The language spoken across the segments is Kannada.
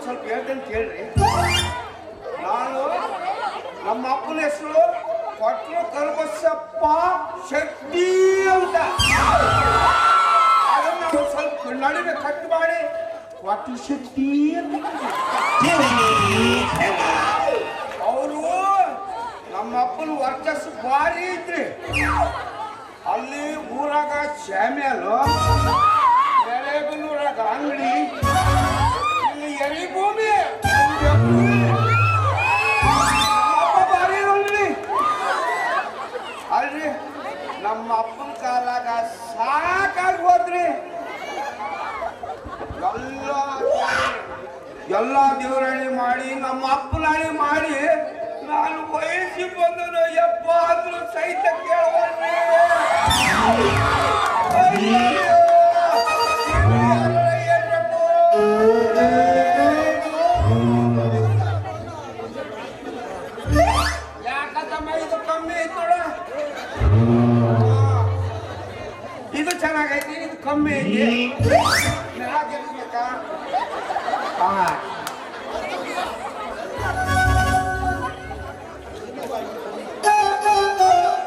ಸ್ವಲ್ಪ ಹೇಳ್ತೇನೆ ಕೇಳ್ರಿ ನಾನು ನಮ್ಮ ಅಪ್ಪನ ಹೆಸರು ಕೊಟ್ಲು ಕಲ್ಬಸಪ್ಪ ಶೆಟ್ಟಿ ಅಂತ ಅದನ್ನ ಸ್ವಲ್ಪ ನಡುವೆ ಕಟ್ ಮಾಡಿ ಶೆಟ್ಟಿ ಭಾರಿ ಐತ್ರಿ ಅಲ್ಲಿ ಊರಾಗ ಶಾಮ್ಯಾಲು ಎರೆಬೆನ್ನೂರಾಗ ಅಂಗಡಿ. ಇಲ್ಲಿ ಎರಿ ಭೂಮಿ ಭಾರಿ ಅಂಗಡಿ ಅಲ್ರಿ, ನಮ್ಮ ಅಪ್ಪನ ಕಾಲಾಗ ಸಾಕಾಗಿ ಹೋದ್ರಿ. ಎಲ್ಲ ಎಲ್ಲ ದೇವರಾಣಿ ಮಾಡಿ, ನಮ್ಮ ಅಪ್ಪನಾಣಿ ಮಾಡಿ, ನಾನು ವಯಸ್ಸಿಗೆ ಬಂದನು Vamos sair daqui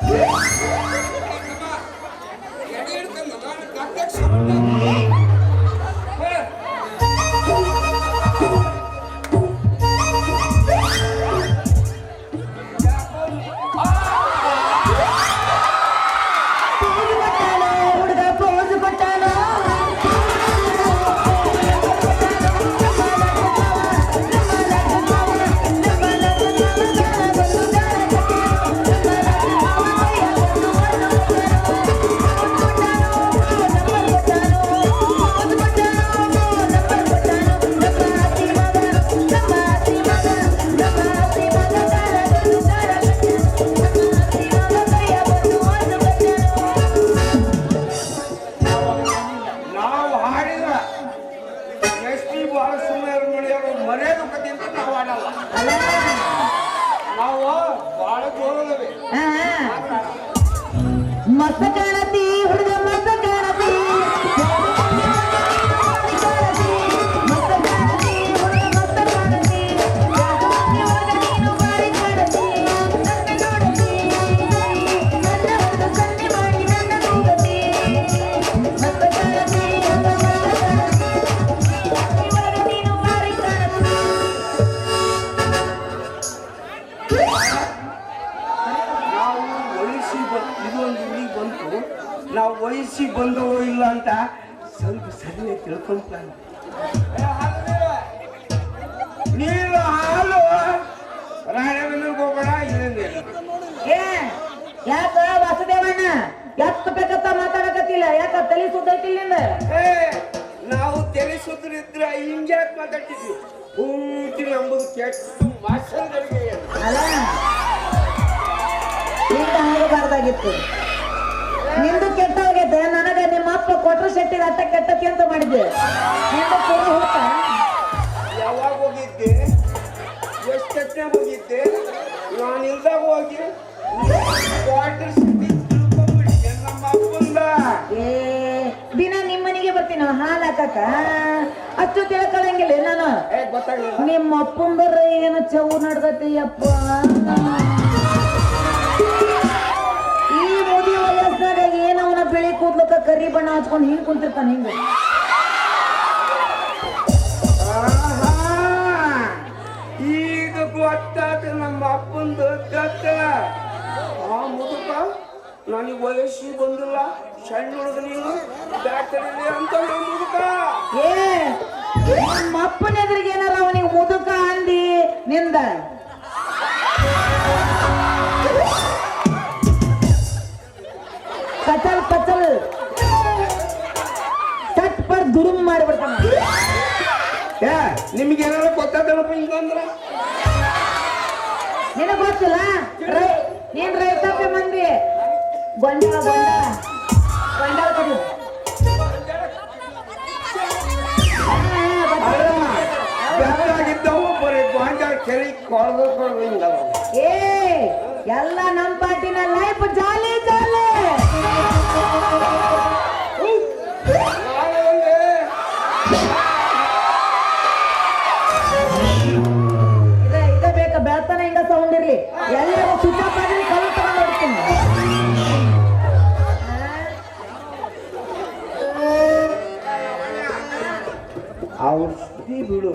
ಹುಡುಗ ವಯಸ್ಸಿ ಬಂದು ಇಲ್ಲ ಅಂತ ಸ್ವಲ್ಪ ಸರಿಯಾಗಿ ತಿಳ್ಕೊಂತ ನೀರು ಹಾಲು ಹೋಗೋಣ ಏ ಯಾಕ ವಾಸುದೇವಣ್ಣ? ಎತ್ತ ಬೇಕತ್ತ ಮಾತಾಡಕತ್ತಿಲ್ಲ? ಯಾಕ ತಲೆ ಸುದ್ದೈತಿಲ್ಲ ಏ ನಾವು ತಲೆ ಸುತ್ತರಿದ್ರೆ ಹಿಂಗ್ಯಾಕ್ ಮಾತಾಡ್ತಿದ್ವಿ? ಪೂರ್ತಿ ನಂಬುದು ಕೆಟ್ಟ ಅಲ್ಲ ಆಗಬಾರ್ದಾಗಿತ್ತು ನಿಂದು ಕೆಟ್ಟ ಹೋಗೈತೆ ನನಗ ನಿಮ್ಮ ಅಪ್ಪ ಕೊಟ್ರ ಶೆಟ್ಟಿ ಅಟ್ಟ ಕೆಟ್ಟ ಅಂತ ಮಾಡಿದ್ದೆ. ನಿಂದು ಪೂರ ಹೋಗ್ತ ಯಾವಾಗ ಹೋಗಿದ್ದೆ? ಎಷ್ಟನೇ ಹೋಗಿದ್ದೆ? ನಾನು ಇಲ್ದಾಗ ಹೋಗಿ ಕ್ವಾರ್ಟರ್ ಸಿಟಿ ತಿಳ್ಕೊಂಡ್ಬಿಟ್ಟಿದ್ದೆ ನಮ್ಮ ಅಪ್ಪಂದ? ಏ ದಿನ ನಿಮ್ಮ ಮನೆಗೆ ಬರ್ತೀನಿ ಹಾಲು ಹಾಕಕ್ಕ? ಅಷ್ಟು ತಿಳ್ಕೊಳಂಗಿಲ್ಲ ನಾನು. ನಿಮ್ಮ ಅಪ್ಪಂದರ ಏನು ಚೌ ನಡ್ದತಿ ಅಪ್ಪ? ಬೆಳಿ ಕೂದ್ಲಕ್ಕ ಕರಿ ಬಣ್ಣ ಹಚ್ಕೊಂಡು ಹಿಂಗ್ ಕುಂತಿರ್ತಾನ ಹಿಂಗ! ಈಗ ಗೊತ್ತಾತ ನಮ್ಮ ಅಪ್ಪಂದು ಗತ್ತ. ಆ ಮುದುಕ ನನಗೆ ವಯಸ್ಸು ಬಂದಿಲ್ಲ. ಸಣ್ಣ ಹುಡುಗ ನೀನು ಬ್ಯಾಟರಿ ಅಂತ ಮುದುಕ. ಏ ನಮ್ಮ ಅಪ್ಪನ ಎದುರಿಗೆ ಏನಾರ ಅವನಿಗೆ ಮುದುಕ ಅಂದಿ ನಿಂದ? ನಿಮ್ಗೆ ಏನಾರ ಗೊತ್ತಾದಪ್ಪ ಹಿಂಗಂದ್ರ ನಿನಗ್ ಗೊತ್ತಿಲ್ಲ? ರೈ ನೀನ್ ರೈತಾಪಿ ಮಂದಿ ಕಡಿ. ಬರೀ ಕೊಳದು ಕೊಳದು ಹಿಂಗಲ್ಲ ಏ ಎಲ್ಲ ನಮ್ ಪಾಟಿನ life jolly jolly switch off ಆಗಿ ಕಲ್ಲು ತಗೊಂಡಿರ್ತೀನಿ. ಔಷಧಿ ಬಿಡು.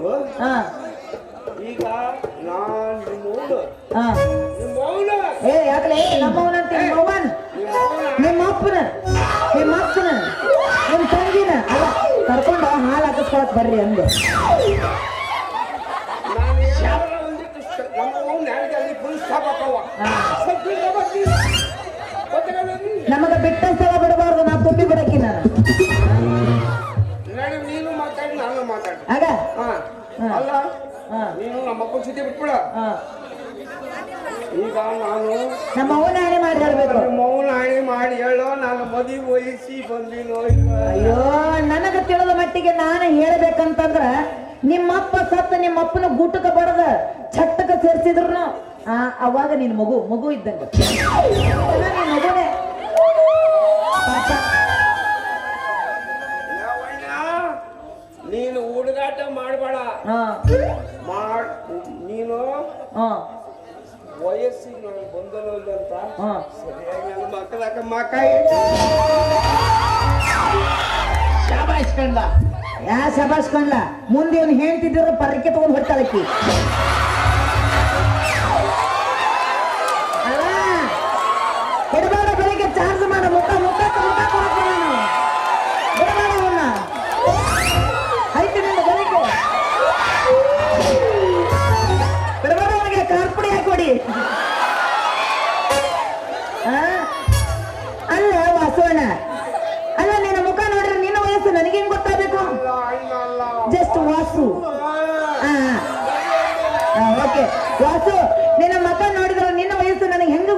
ಈಗ ನಾನ್ ನಿಮ್ಮವನು ನಿಮ್ಮವನು ಏ ಯಾಕಲೆ? ನಮ್ಮವನಂತ ನಿಮ್ಮವ್ವನ್ ನಿಮ್ಮ ಅಪ್ಪನ? ನಿಮ್ಮ ಅಪ್ಪನ? ನಿಮ್ಮ ತಂಗಿನ? ಅಲ್ಲ ಕರ್ಕೊಂಡು ಹಾಲು ಹಾಕಿಸ್ಕೊಳಕ್ ಬರ್ರಿ ಅಂದೆ. ನಮಗ ಬಿಟ್ಟ ಸ್ಥಳ ಬಿಡಬಾರ್ದು ನಾ ತುಂಬಿ ಬಿಡಕ್ಕಿನ ನಾನು. ನೀನು ಮಾತಾಡಿ ನಾನು ಮಾತಾಡಿ. ಆಗ. ಅಲ್ಲ ನೀನು ನಮ್ಮ ಅಪ್ಪನ ಸುದ್ದಿ ಬಿಟ್ಬಿಡ. ಈಗ ನಾನು ನಮ್ಮ ಅವನ ಹಾನಿ ಮಾಡಿ ಹೇಳ್ಬೇಕು. ನಿಮ್ಮ ಹಾನಿ ಮಾಡಿ ಹೇಳೋ ನಾನು ಮದುವೆ ವಹಿಸಿ ಬಂದಿನೋ ಅಯ್ಯೋ ನನಗೆ ತಿಳಿದ ಮಟ್ಟಿಗೆ ನಾನು ಹೇಳ್ಬೇಕಂತಂದ್ರ ನಿಮ್ಮಪ್ಪ ಸತ್ತ ನಿಮ್ಮಪ್ಪನ ಗುಟ್ಟಕ ಬಡದ ಚಟ್ಟಕ ಸೇರ್ಸಿದ್ರು. ಆ ಅವಾಗ ನಿನ್ ಮಗು ಮಗು ಇದ್ದಂಗ. ಮಗುನೇ. ನೀನು ಹುಡುಗಾಟ ಮಾಡಬೇಡ. ಮಾಡ್ ನೀನು ವಯಸ್ಸಿಗೆ ನಾನು ಬಂದನೋ ಇಲ್ಲ ಅಂತ ಸರಿಯಾಗಿ ನನ್ನ ಮಕ್ಕಳಕ್ಕ ಮಕ್ಕ ಶಾಬಾಯಿಸ್ಕೊಂಡ ಯಾ ಶಬಾಷ್ ಕಣ್ಲ? ಮುಂದೆ ಏನು ಹೇಳ್ತಿದ್ರು ಪರಕ್ಕೆ ತಗೊಂಡು ಹೊಡ್ತಾಳಕ್ಕಿ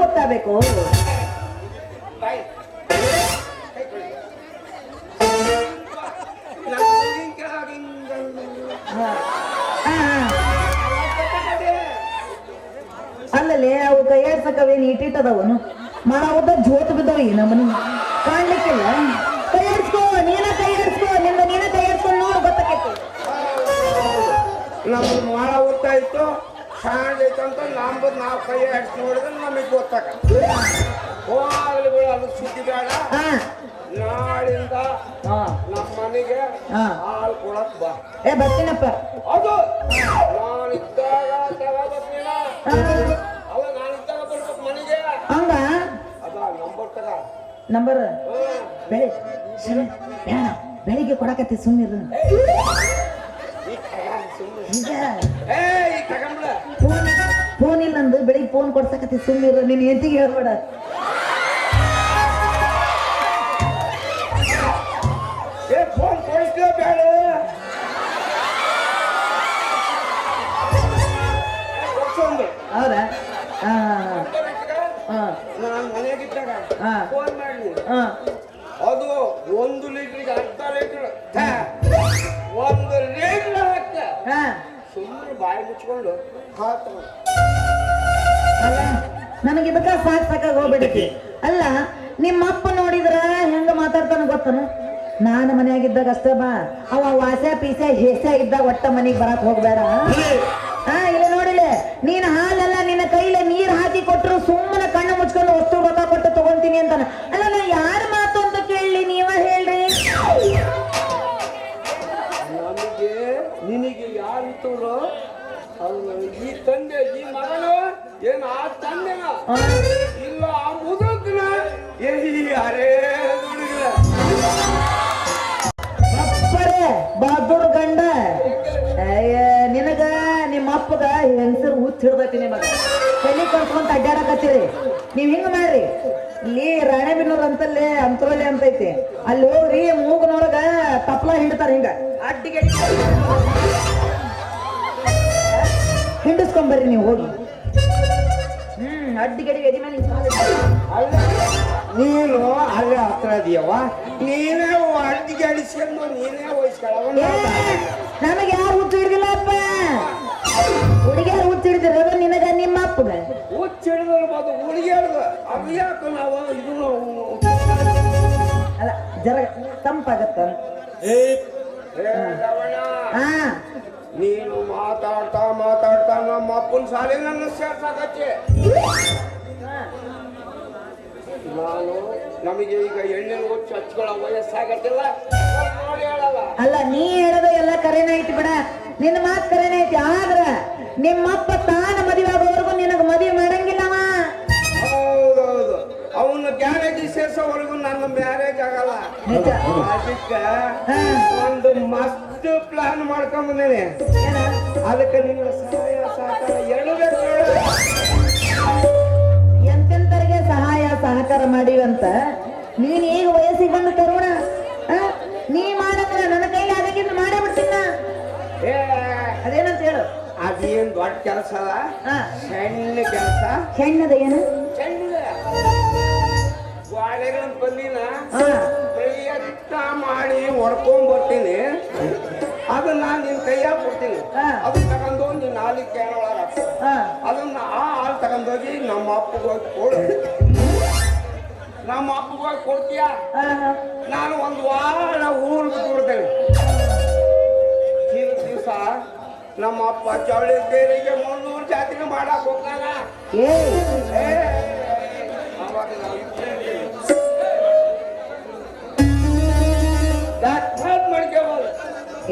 ಗೊತ್ತಾಗಬೇಕು. ಅಲ್ಲಲ್ಲಿ ಅವು ಕೈಯಾಡ್ಸಕವೇನು ಇಟ್ಟಿಟ್ಟದವನು. ಮರ ಉದ್ದ ಜೋತ್ ಬಿದ್ದವ ಈ ನಮ್ಮನಿ ಕಾಣ್ಲಿಕ್ಕಿಲ್ಲ. ಕೈಯಾಡ್ಸ್ಕೋ, ನೀನ ಕೈಯಾಡ್ಸ್ಕೋ ನಿಮ್ಮ ನೀನ ಕೈಯಾಡ್ಸ್ಕೊಂಡು ನೋಡು ಗೊತ್ತಾಕೈತಿ. ನಮ್ಮ ಮಾಡ ಓದ್ತಾ ಚೆನ್ನಾಗೈತೆ ಅಂತ ನಮ್ದು ನಾವು ಕೈ ಹಾಕಿ ನೋಡಿದ್ರೆ ನಮಗೆ ಗೊತ್ತಾಗ ಹೋಗ್ಲಿ ಬಿಡು ಅದು ಸುದ್ದಿ ಬೇಡ. ನಾಳಿಂದ ಹಾ. ನಮ್ಮ ಮನೆಗೆ ಹಾ. ಹಾಲು ಕೊಡಕ್ ಬಾ. ಏ ಬರ್ತೀನಪ್ಪ. ಅದು ಬರ್ಬೇಕು ಮನೆಗೆ. ಹಂಗ ನಂಬರ್ ತಗ. ನಂಬರ್? ಹ್ಮ್. ಬೆಳಿ ಬೇಡ. ಬೆಳಿಗ್ಗೆ ಕೊಡಕತ್ತಿ ಸುಮ್ಮನೆ. ಈಗ ಫೋನ್ ಇಲ್ಲ ಅಂದು ಬೆಳಿಗ್ಗೆ ಫೋನ್ ಕೊಡ್ಸಕತ್ತಿ ಸುಮ್ಮನಿರ ನಿನ್ನ ಎಂತಿಗೆ ಹೇಳ್ಬೇಡ. ಏ ಫೋನ್ ಕೊಡಿಸ್ಲೇ ಬೇಡ. ಕೊಡ್ಸೊಂದು. ಹೌದಾ? ಮನೆಯಾಗಿದ್ದಾಗ. ಫೋನ್ ಮಾಡಿ ಹಾ. ಅದು ಒಂದು ಲೀಟ್ರಿಗೆ ಅರ್ಧ ಲೀಟರ್. ಒಂದು ಲೀಟ್ರ್ ಹಾಕ ಹಾ. ಸುಮ್ಮನೆ ಬಾಯಿ ಮುಚ್ಕೊಂಡು ಹಾಕ್ತ ಸಾಕಾಗ ಅಲ್ಲ ನಿಮ್ಮ ಅಪ್ಪ ನೋಡಿದ್ರ ಹೆಂಗ ಮಾತಾಡ್ತಾನ ಗೊತ್ತನು? ನಾನು ಮನೆಯಾಗಿದ್ದಾಗ ಅಷ್ಟೇ ಬಾ. ಅವ ವಾಸ ಪೀಸ ಹೇಸ್ಯ ಇದ್ದಾಗ ಒಟ್ಟ ಮನೆಗೆ ಬರಕ್ ಹೋಗ್ಬೇಡ. ನೀವ್ ಹಿಂಗ ಮಾಡ್ರಿ? ಇಲ್ಲಿ ರಾಣೆಬೆನ್ನೂರ್ ಅಂತಲ್ಲೇ ಅಂತರಲ್ಲಿ ಅಂತೈತಿ. ಅಲ್ಲಿ ಹೋಗ್ರಿ, ಮೂಗನೊಳಗ ತಪ್ಲ ಹಿಡ್ತಾರ ಹಿಂಗ. ಅಡ್ಡಿಗೆ ಹಿಂಡಿಸ್ಕೊಂಬರ್ರಿ ನೀವು ಹೋಗಿ. ಹ್ಮ್ ಅಡ್ಡಿಗಡಿ ಮೇಲೆ. ಅಲ್ಲ ನೀನು ಅಲ್ಲೇ ಹತ್ರ ಇದೀಯವ್ವ. ನೀನೇ ಅಡ್ಡಿಗೆ ಅಡಿಸ್ಕೊಂಡು ನೀನೇ ವಹಿಸ್ಕೊಳ್ಳವ ಹಾ ನೀನು ಮಾತಾಡ್ತಾ ಮಾತಾಡ್ತಾ ನಮ್ಮ ಅಪ್ಪನ ಸಾಲಿ ನನ್ನ ನಾನು ನಮಗೆ ಈಗ ಹೆಣ್ಣಿನ ಹುಚ್ಚು ಹಚ್ಕೊಳ್ಳೋ ವಯಸ್ಸಾಗತ್ತಿಲ್ಲ ಅಲ್ಲ ನೀ ಹೇಳೋದು ಎಲ್ಲ ಕರೆನ ಐತಿ ಬಿಡ. ನಿನ್ನ ಮಾತು ಕರೆನ ಐತಿ ಆದ್ರ ನಿಮ್ಮಪ್ಪ ತಾನ ಮದುವೆ ನಿಜ ಅದಕ್ಕೆ ಹಾ. ಒಂದು ಮಸ್ತ್ ಪ್ಲಾನ್ ಮಾಡ್ಕೊಂಡ್ ಬಂದೇನೆ. ಅದಕ್ಕೆ ನಿನ್ನ ಸಹಾಯ ಸಹಕಾರ ಎರಡು ಬೇಕು. ಎಂತೆಂತರಿಗೆ ಸಹಾಯ ಸಹಕಾರ ಮಾಡಿವಂತ? ನೀನ್ ಈಗ ವಯಸ್ಸಿಗೆ ಬಂದ ತರುಣ? ನೀ ಮಾಡಂದ್ರ ನನ್ನ ಕೈಲಿ ಅದಕ್ಕಿಂತ ಮಾಡೇ ಬಿಡ್ತೀನ ಏ ಅದೇನಂತ ಹೇಳು. ಅದೇನ್ ದೊಡ್ಡ ಕೆಲಸ ಅಲ್ಲ? ಸಣ್ಣ ಕೆಲಸ. ಹೆಣ್ಣದ ಏನು? ಸಣ್ಣದ. ಗಾಡಿಗಳನ್ನ ಬಂದಿನ ಪ್ರಯತ್ನ ಮಾಡಿ ಹೊಡ್ಕೊಂಡ್ ಬರ್ತೀನಿ ಅದನ್ನ ನಿನ್ ಕೈಯಾಗ ಕೊಡ್ತೀನಿ. ಅದನ್ನ ಅದು ತಗೊಂಡು ನಿನ್ನ ಹಾಲಿಗೆ ಕೇಳೋಳ ಆ, ಅದನ್ನ ಆ ಹಾಲು ತಗೊಂಡೋಗಿ ನಮ್ಮ ಅಪ್ಪಗೋಗಿ ಕೊಡು. ನಮ್ಮ ಅಪ್ಪಗೋಗಿ ಕೊಡ್ತೀಯ. ನಾನು ಒಂದು ವಾರ ಊರು ಕೊಡ್ತೇನೆ ಹಿಂದ್ ದಿವಸ ನಮ್ಮ ಅಪ್ಪ ಚವಳಿ ದೇರಿಗೆ ಮುನ್ನೂರು ಜಾತ್ರೆ ಮಾಡಕ್ ಹೋಗ್ತಾನ.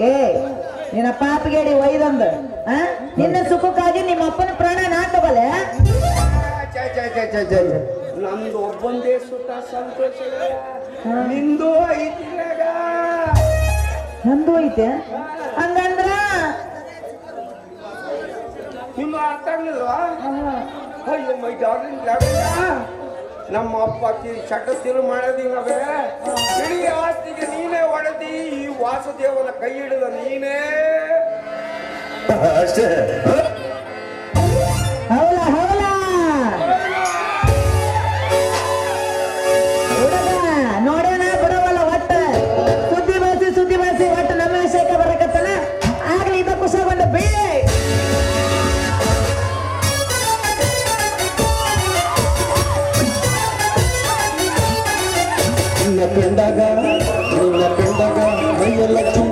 ಏ ನಿನ್ನ ಪಾಪಿಗೇಡಿ ಒಯ್ದೊಂದು? ನಿನ್ನ ಸುಖಕ್ಕಾಗಿ ನಿಮ್ಮ ಅಪ್ಪನ ಪ್ರಾಣ ನಾ ನಮ್ದು ಒಬ್ಬಂದೇ ಸುತ್ತ ಸಂತೋಷ ನಿಂದು ಐತಿನಾಗ ನಂದು ಐತೆ? ಹಂಗಂದ್ರ? ನಿಮ್ಮ ಅರ್ಥ ಆಗ್ಲಿಲ್ವಾ ಅಯ್ಯೋ ಮೈ ಡಾರ್ಲಿಂಗ್ ನಮ್ಮ ಅಪ್ಪ ತಿ- ಚಟ ತಿರು ಮಾಡೋದಿಲ್ಲವೇ? ಇಡೀ ಆಸ್ತಿಗೆ ನೀನೇ ಒಡೆದಿ ಈ ವಾಸುದೇವನ ಕೈ ಹಿಡಿದ ನೀನೇ? నిన్న పెండగా నిన్న పెండగా అయ్య లక్ష్మి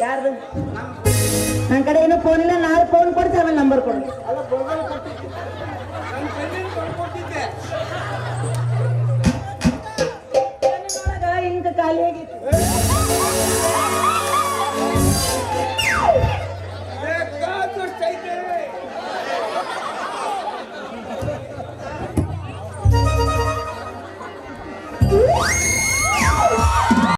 ಯಾರ್ದು? ನನ್ನ ಕಡೆ ಏನೋ ಫೋನ್ ಇಲ್ಲ ನಾಳೆ ಫೋನ್ ಕೊಡ್ಸಿ ಆಮೇಲೆ ನಂಬರ್ ಕೊಡು. ಇಂಕ ಖಾಲಿ ಆಗೈತಿ